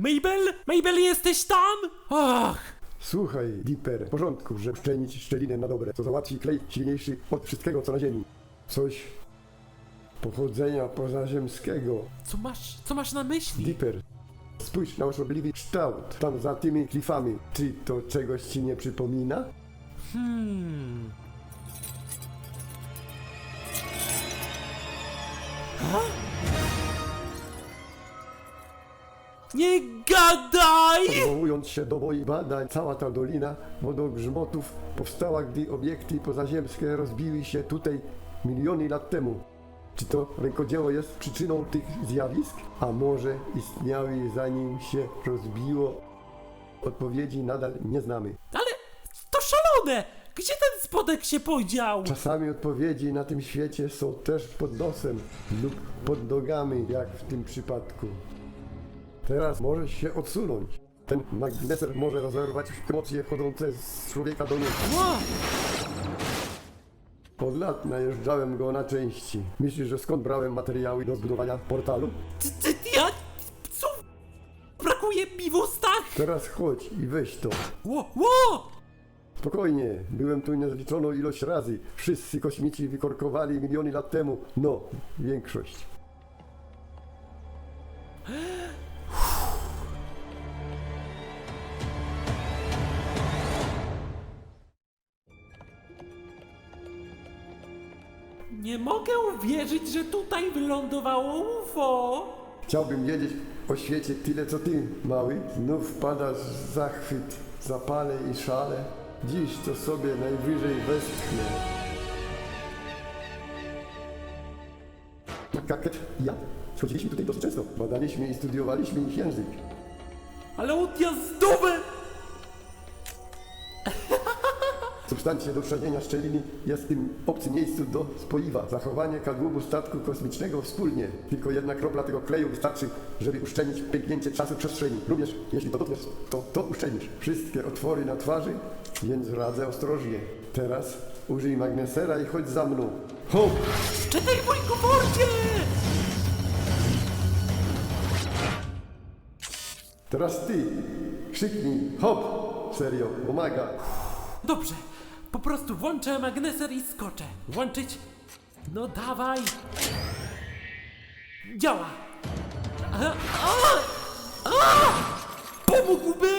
Mabel? Mabel, jesteś tam? Ach, Słuchaj, Dipper, w porządku, że szczelić szczelinę na dobre, to załatwi klej silniejszy od wszystkiego, co na ziemi. Coś pochodzenia pozaziemskiego. co masz, co masz na myśli? Dipper, spójrz na osobliwy kształt tam za tymi klifami. Czy to czegoś ci nie przypomina? Hmm. Nie gadaj! Odwołując się do moich badań, cała ta dolina wodogrzmotów powstała, gdy obiekty pozaziemskie rozbiły się tutaj miliony lat temu. Czy to rękodzieło jest przyczyną tych zjawisk? A może istniały zanim się rozbiło? Odpowiedzi nadal nie znamy. Ale to szalone! Gdzie ten spodek się podział? Czasami odpowiedzi na tym świecie są też pod nosem lub pod nogami, jak w tym przypadku. Teraz możesz się odsunąć. Ten magneser może rozerwać emocje wchodzące z człowieka do. Ła! Od lat najeżdżałem go na części. Myślisz, że skąd brałem materiały do zbudowania portalu? Ty, ty, ja... Co? Brakuje mi w ustach? Teraz chodź i weź to. Ło, ło! Spokojnie, byłem tu niezliczoną ilość razy. Wszyscy kosmici wykorkowali miliony lat temu. No, większość. Nie mogę uwierzyć, że tutaj wylądowało UFO! Chciałbym wiedzieć o świecie tyle co ty, mały. Znów wpadasz w zachwyt, zapale i szale. Dziś to sobie najwyżej westchnę. Kaket i ja schodziliśmy tutaj dosyć często. Badaliśmy i studiowaliśmy ich język. Ale odjazdowe! Substancja do uszczelnienia szczeliny jest w tym obcym miejscu do spoiwa. Zachowanie kadłubu statku kosmicznego wspólnie. Tylko jedna kropla tego kleju wystarczy, żeby uszczelnić pęknięcie czasu przestrzeni. Również jeśli to dotkniesz, to to uszczelnisz. Wszystkie otwory na twarzy, więc radzę ostrożnie. Teraz użyj magnesera i chodź za mną. Hop! Czekaj w moim komforcie! Teraz ty! Krzyknij hop! Serio, pomaga. Dobrze, po prostu włączę magneser i skoczę. Włączyć? No dawaj! Działa! A, a, a! Pomógłby!